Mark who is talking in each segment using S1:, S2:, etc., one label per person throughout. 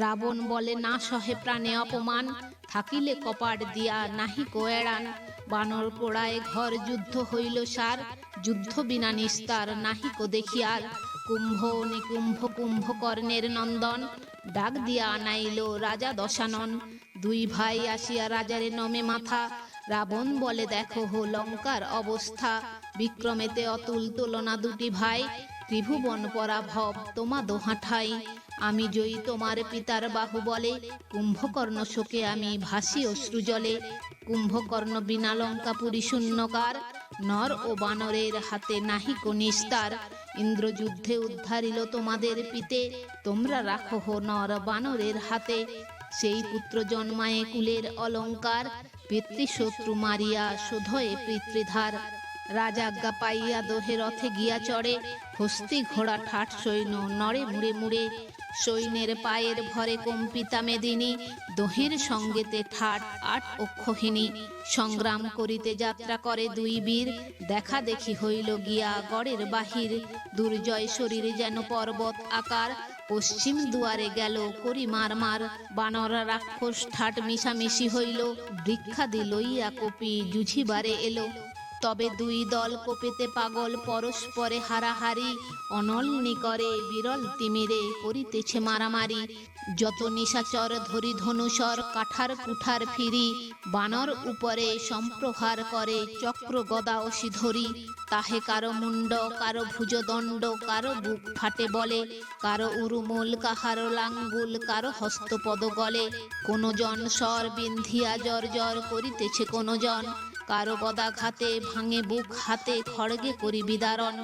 S1: রাবণ বলে, না সহে প্রাণে অপমান, থাকিলে কপাট দিয়া নাহি কোয়েড়ান বানর পোড়ায় ঘর যুদ্ধ হইল সার, যুদ্ধ বিনা নিস্তার নাহি কো দেখিয়ার। কুম্ভ নিকুম্ভ কুম্ভ কর্ণের নন্দন, ডাক দিয়া আনাইল রাজা দশানন। দুই ভাই আসিয়া রাজারে নমে মাথা, রাবণ বলে, দেখো হো লঙ্কার অবস্থা। বিক্রমেতে অতুল তুলনা দুটি ভাই, ত্রিভুবন পরাভব তোমা দোহাঠাই। আমি জয়ী তোমার পিতার বাহু বলে, কুম্ভকর্ণ শোকে আমি ভাসি অশ্রু জলে, কুম্ভকর্ণ বিনা লঙ্কাপুরী শূন্যকার, নর ও বানরের হাতে নাহি নিস্তার ইন্দ্রযুদ্ধে উদ্ধারিল তোমাদের পিতে, তোমরা রাখো হো নর বানরের হাতে। সেই পুত্র জন্মায়ে কুলের অলঙ্কার, পিতৃশত্রু মারিয়া শোধয়ে পিতৃধার। রাজাজ্ঞা পাইয়া দোহে রথে গিয়া চড়ে, হস্তি ঘোড়া ঠাট সৈন্য নড়ে মুড়ে মুড়ে সৈন্যের পায়ের ভরে কম্পিতা মেদিনী, দোহের সঙ্গেতে ঠাট আট অক্ষহিনী সংগ্রাম করিতে যাত্রা করে দুই বীর, দেখা দেখি হইল গিয়া গড়ের বাহির। দুর্জয় শরীরে যেন পর্বত আকার, পশ্চিম দুয়ারে গেল করি মার মার বানরা রাক্ষস ঠাট মিশামিশি হইল বৃক্ষাদি লইয়া কপি জুঝিবারে এলো। তবে দুই দল কোপেতে পাগল, পরস্পরে হারাহারি। অনলনি করে বিরল তিমিরে করিতেছে মারামারি। যত নিশাচর ধরি ধনুসর কাঠার কুঠার ফিরি, বানর উপরে সম্প্রহার করে চক্র গদা অসি ধরি তাহে কারও মুন্ড কারও ভুজদণ্ড, কারও বুক ফাটে বলে, কারও উরুমুল, কাহারো লাঙ্গুল, কারও হস্তপদ গলে কোনো জন স্বর বিন্ধিয়া জর জর করিতেছে কোনো জন কারও গদাঘাতে ভাঙে বুক হাতে খড়গে করি বিদারণ।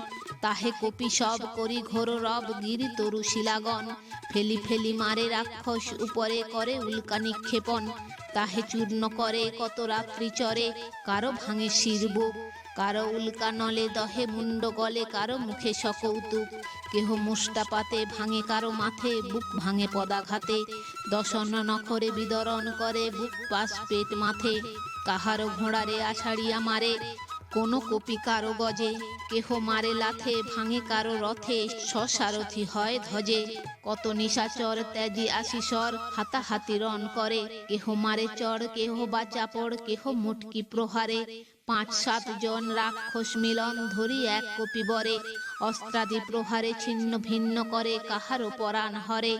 S1: তাহে কপি সব করি ঘোর রব গিরি তরু শিলাগন ফেলি ফেলি মারে রাক্ষস উপরে করে উল্কা নিক্ষেপণ তাহে চূর্ণ করে কত রাত্রি চরে কারও ভাঙে শির বুক। কারও উল্কা নলে দহে মুন্ড গলে কারও মুখে সকৌতুক। কেহ মুষ্টা পাতে ভাঙে কারও মাথে বুক ভাঙে পদাঘাতে। দশন নখরে বিদরণ করে বুক পাশ পেট মাথে। কাহারো ঘোড়ারে আষাড়িয়া মারে, কোন কপি কারও গজে, কেহ মারে লাথে ভাঙে কারও রথে, স্বসারথি হয় ধ্বজে। কত নিশাচর ত্যাজি আশিসর হাতাহাতি রণ করে, কেহ মারে চড় কেহ বা চাপড় কেহ মুটকি প্রহারে। পাঁচ সাত জন রাক্ষস মিলন ধরি এক কপি বরে, অস্ত্রাদি প্রহারে ছিন্ন ভিন্ন করে কাহারও পরাণ হরে।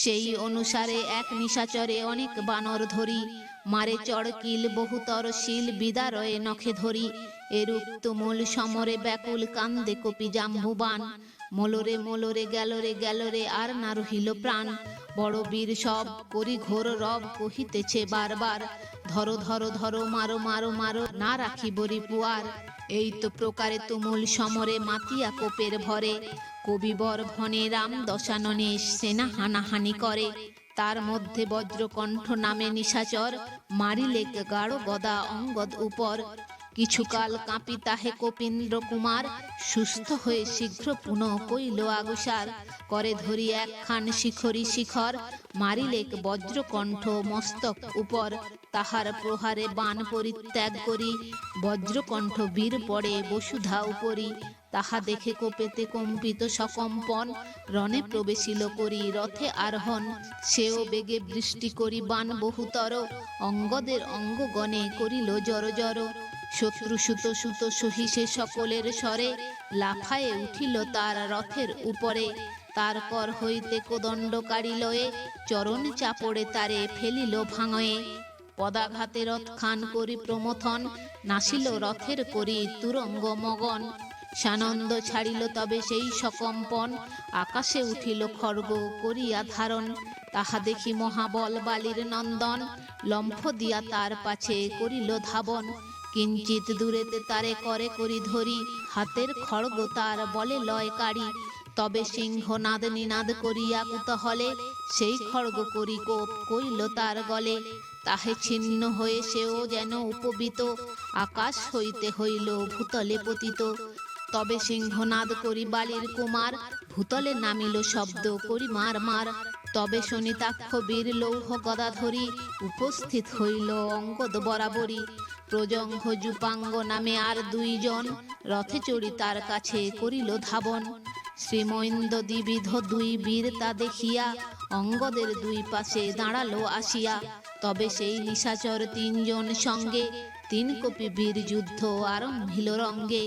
S1: সেই অনুসারে এক নিশাচরে অনেক বানর ধরি মারে চড়কিল বহুতর শিল বিদারয়ে নখে ধরি। এরূপ তুমুল সমরে ব্যাকুল কান্দে কপি জাম্বুবান। মোলরে মোলরে গেলরে গেলরে আর না রহিল প্রাণ। বড় বীর সব করি ঘোর রব কহিতেছে বারবার। ধরো ধরো ধরো, মারো মারো মারো, না রাখি বরি পুয়ার এই তো প্রকারে তুমুল সমরে মাতিয়া কোপের ভরে। কবিবর ভনে রাম দশাননে সেনা হানাহানি করে। তার মধ্যে বজ্রকণ্ঠ নামে নিশাচর, মারিলে গাঢ় গদা অঙ্গদ উপর। কিছুকাল কাঁপি তাহে কপীন্দ্র কুমার সুস্থ হয়ে শীঘ্র পুনঃ কইল আগুসার। করে ধরি একখান শিখরি শিখর মারিলেক বজ্রকণ্ঠ মস্তক উপর। তাহার প্রহারে বান পরিত্যাগ করি, বজ্রকণ্ঠ বীর পড়ে বসুধা উপরি তাহা দেখে কোপেতে কম্পিত সকম্পন রণে প্রবেশিল করি, রথে আরোহণ। সেও বেগে বৃষ্টি করি, বান বহুতর। অঙ্গদের অঙ্গগণে করিল জর জর শত্রু সুত সুত সহিসে সকলের স্বরে, লাফায়ে উঠিল তার রথের উপরে। তার কর হইতে কোদণ্ড লয়ে চরণ চাপড়ে তারে ফেলিল ভাঙয়ে পদাঘাতে রথ খান করি প্রমথন, নাসিল রথের করি তুরঙ্গ মগন। সানন্দ ছাড়িল তবে সেই সকম্পন। আকাশে উঠিল খর্গ করিয়া ধারণ। তাহা দেখি মহাবল বালির নন্দন। লম্ফ দিয়া তার পাছে করিল ধাবন। কিঞ্চিত দূরেতে তারে করে করি ধরি। হাতের খড়গ তার বলে লয় কাড়ি। তবে সিংহ নাদ নিনাদ করিয়া কুতহলে সেই খড়গ করি কোপ কইল তার গলে। তাহে ছিন্ন হয়ে সেও যেন উপবিত। আকাশ হইতে হইল ভূতলে পতিত। তবে সিংহনাদ করি বালির কুমার, ভূতলে নামিল শব্দ করি মার মার। তবে শনিতাক্ষ বীর লৌহ গদাধরি উপস্থিত হইল অঙ্গদ বরাবরই। প্রজঙ্ঘ জুপাঙ্গ নামে আর দুইজন, রথে চড়ি তার কাছে করিল ধাবন। শ্রীমৈন্দ দ্বিবিধ দুই বীর তা দেখিয়া, অঙ্গদের দুই পাশে দাঁড়াল আসিয়া। তবে সেই নিশাচর তিনজন সঙ্গে তিন কপি বীর যুদ্ধ আরম্ভিল রঙ্গে।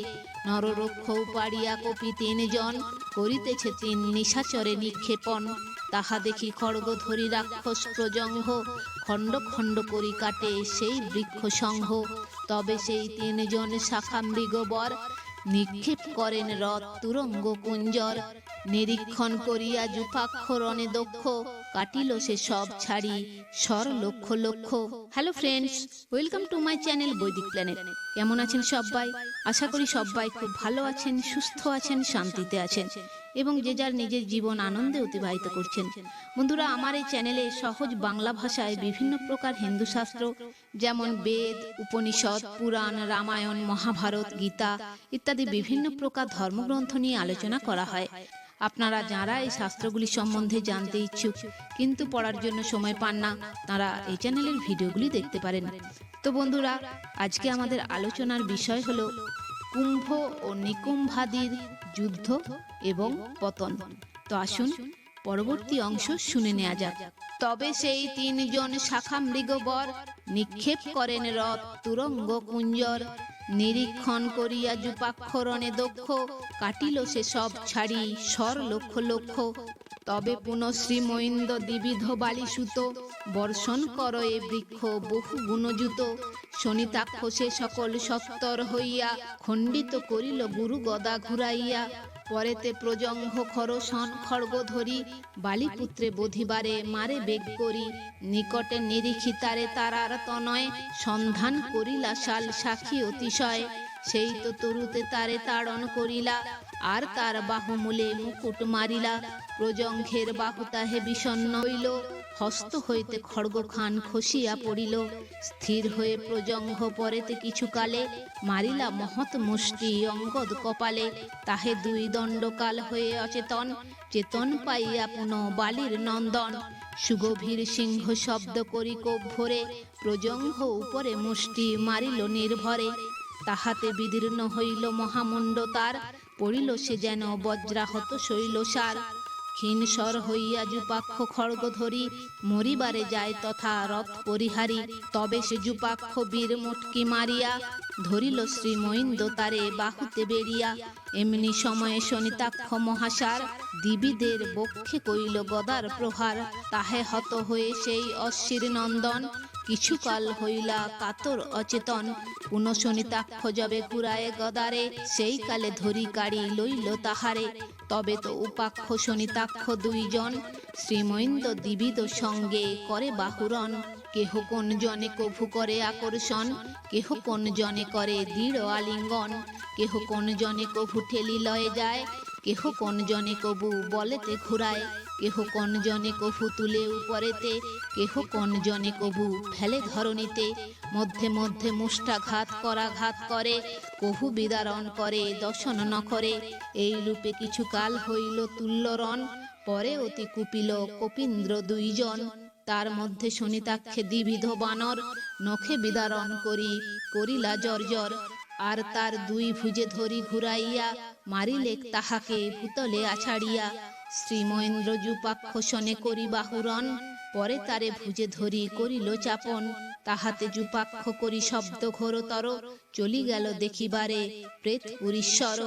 S1: নররক্ষ পাড়িয়া কপি তিনজন, করিতেছে তিন নিশাচরে নিক্ষেপণ। তাহা দেখি খড়গ ধরি রাক্ষস প্রজঙ্ঘ খণ্ড খণ্ড করি কাটে সেই বৃক্ষ সংঘ তবে সেই তিনজন মৃগবর নিক্ষেপ করেন রথ তুরঙ্গ কুঞ্জর। নিরীক্ষণ করিয়া যুপাক্ষরণে দক্ষ। কাটিল সে সব ছাড়ি। সর লক্ষ লক্ষ। Hello friends welcome to my channel Vaidik Planet কেমন আছেন সব্বাই আশা করি সব্বাই খুব ভালো আছেন, সুস্থ আছেন, শান্তিতে আছেন। এবং যে যার নিজের জীবন আনন্দে অতিবাহিত করছেন। বন্ধুরা, আমার এই চ্যানেলে সহজ বাংলা ভাষায় বিভিন্ন প্রকার হিন্দু শাস্ত্র, যেমন বেদ, উপনিষদ, পুরাণ, রামায়ণ, মহাভারত, গীতা ইত্যাদি বিভিন্ন প্রকার ধর্মগ্রন্থ নিয়ে আলোচনা করা হয়। আপনারা যারা এই শাস্ত্রগুলি সম্বন্ধে জানতে ইচ্ছুক, কিন্তু পড়ার জন্য সময় পান না, তারা এই চ্যানেলের ভিডিওগুলি দেখতে পারেন। তো বন্ধুরা, আজকে আমাদের আলোচনার বিষয় হলো কুম্ভ ও নিকুম্ভাদির যুদ্ধ এবং পতন। তো আসুন পরবর্তী অংশ শুনে নেওয়া যাক। তবে সেই তিনজন শাখা মৃগবর নিক্ষেপ করেন রথ তুরঙ্গ কুঞ্জর। নিরীক্ষণ করিয়া যুপাক্ষরণে দক্ষ, কাটিল সে সব ছাড়ি স্বর লক্ষ লক্ষ। তবে পুনঃশ্রী মৈন্দ দ্বিবিধ বালিসুত বর্ষণ কর এ বৃক্ষ বহু গুণযুত। শনিতাক্ষ সে সকল সত্তর হইয়া খণ্ডিত করিল গুরু গদা ঘুরাইয়া। পরেতে প্রজঙ্ঘ খরসন খড়গ ধরি, বালিপুত্রে বধিবারে মারে বেগ করি। নিকটে নিরীক্ষিতারে তারার তনয় সন্ধান করিলা শাল সাক্ষী অতিশয়। সেই তো তরুতে তারে তাড়ন করিলা, আর তার বাহুমূলে মুকুট মারিলা। প্রজঙ্ঘের বাহু তাহে বিষণ্ণ হইল, হস্ত হইতে খড়গ খান খসিয়া পড়িল। স্থির হয়ে প্রজঙ্ঘ পরেতে কিছু কালে মারিলা মহৎ মুষ্টি অঙ্গদ কপালে। তাহে দুই দণ্ডকাল হয়ে অচেতন, চেতন পাইয়া পুনঃ বালির নন্দন। সুগভীর সিংহ শব্দ করি কোপ ভরে প্রজঙ্ঘ উপরে মুষ্টি মারিল নির্ভরে। তাহাতে বিদীর্ণ হইল মহামুণ্ড তার পড়িল সে যেন বজ্রাহত শৈল শৈলসার ক্ষীণস্বর হইয়া যুপাক্ষ খড়গ ধরি, মরিবারে যায় তথা রথ পরিহারি। তবে সে যুপাক্ষ বীর মুটকি মারিয়া, ধরিল শ্রী মহিন্দ তারে বাহুতে বেরিয়া এমনি সময়ে শনিতাক্ষ মহাসার, দিবিদের বক্ষে কইল গদার প্রহার। তাহে হত হয়ে সেই অশ্বির নন্দন কিছুকাল হইলা কাতর অচেতন। পুনঃশনিতাক্ষ যবে ঘুরায় গদারে, সেই কালে ধরি কাড়ি লইল তাহারে। তবে তো উপাক্ষ শনিতাক্ষ দুইজন। শ্রীমৈন্দ দিবিদ সঙ্গে করে বাহুরণ। কেহ কোন জনে কভু করে আকর্ষণ। কেহ কোন জনে করে দৃঢ় আলিঙ্গন। কেহ কোন জনে কভু ঠেলি লয়ে যায়। কেহ কোন জনে কবু বলেতে ঘুরায়। কেহ কোন জনে কভু তুলে উপরেতে, কেহ কোন জনে কবু ফেলে ধরণীতে। মধ্যে মধ্যে মুষ্টাঘাত করা ঘাত করে কহু বিদারণ করে, দর্শন ন করে। এই রূপে কিছু কাল হইল তুল্যরণ, পরে অতি কুপিল কপীন্দ্র দুইজন। তার মধ্যে শনিতাক্ষে দ্বিবিধ বানর, নখে বিদারণ করি, করিলা জর্জর। আর তার দুই ভুজে ধরি ঘুরাইয়া মারিলে তাহাকে ভূতলে আছাড়িয়া। শ্রী জুপাক্ষসনে করি বাহুরণ পরে তারে ভুজে ধরি করিল চাপন। তাহাতে জুপাক্ষ করি শব্দ ঘোরতর চলি গেল দেখিবারে প্রেত পুরীশ্বর